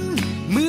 เมื่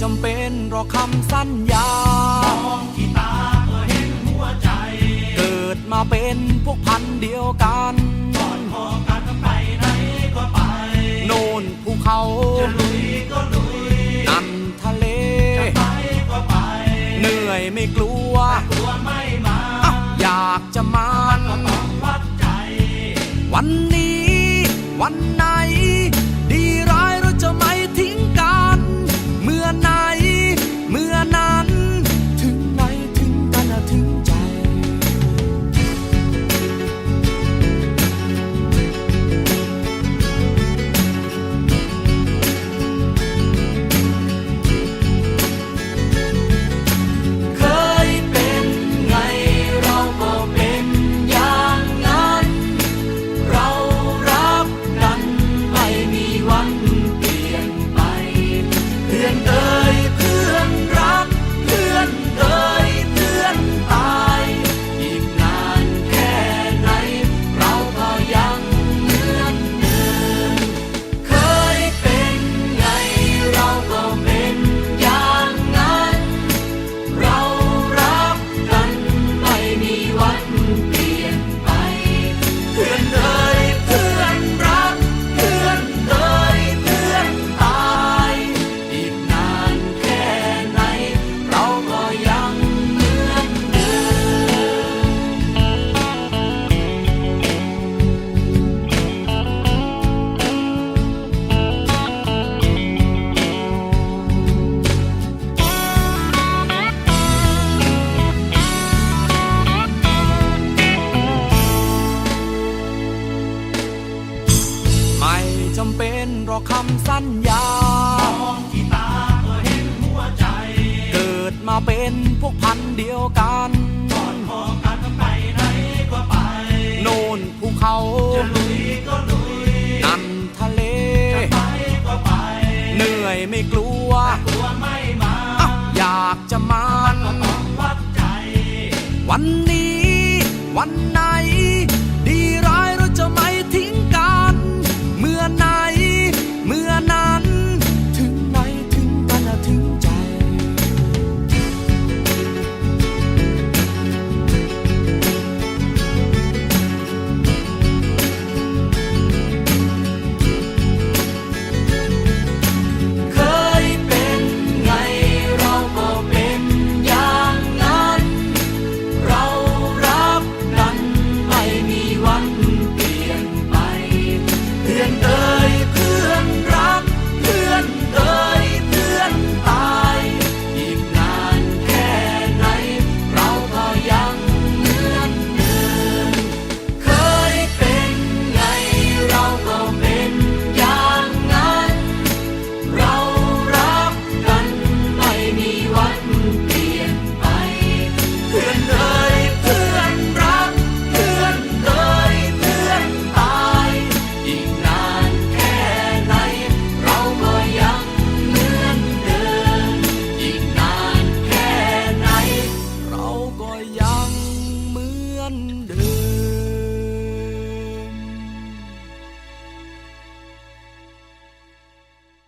จำเป็นรอคำสัญญามองที่ตาก็เห็นหัวใจ เกิดมาเป็นพวกพันเดียวกัน คำสัญญามองที่ตาก็เห็นหัวใจ เกิดมาเป็นพวกพันเดียวกันก่อนพอกันไปไหนก็ไป โน่นภูเขาจะลุยก็ลุยนั่นทะเลจะไปก็ไป เหนื่อยไม่กลัวกลัวไม่มาออยากจะมาก็ต้องวัดใจวันนี้วันไหน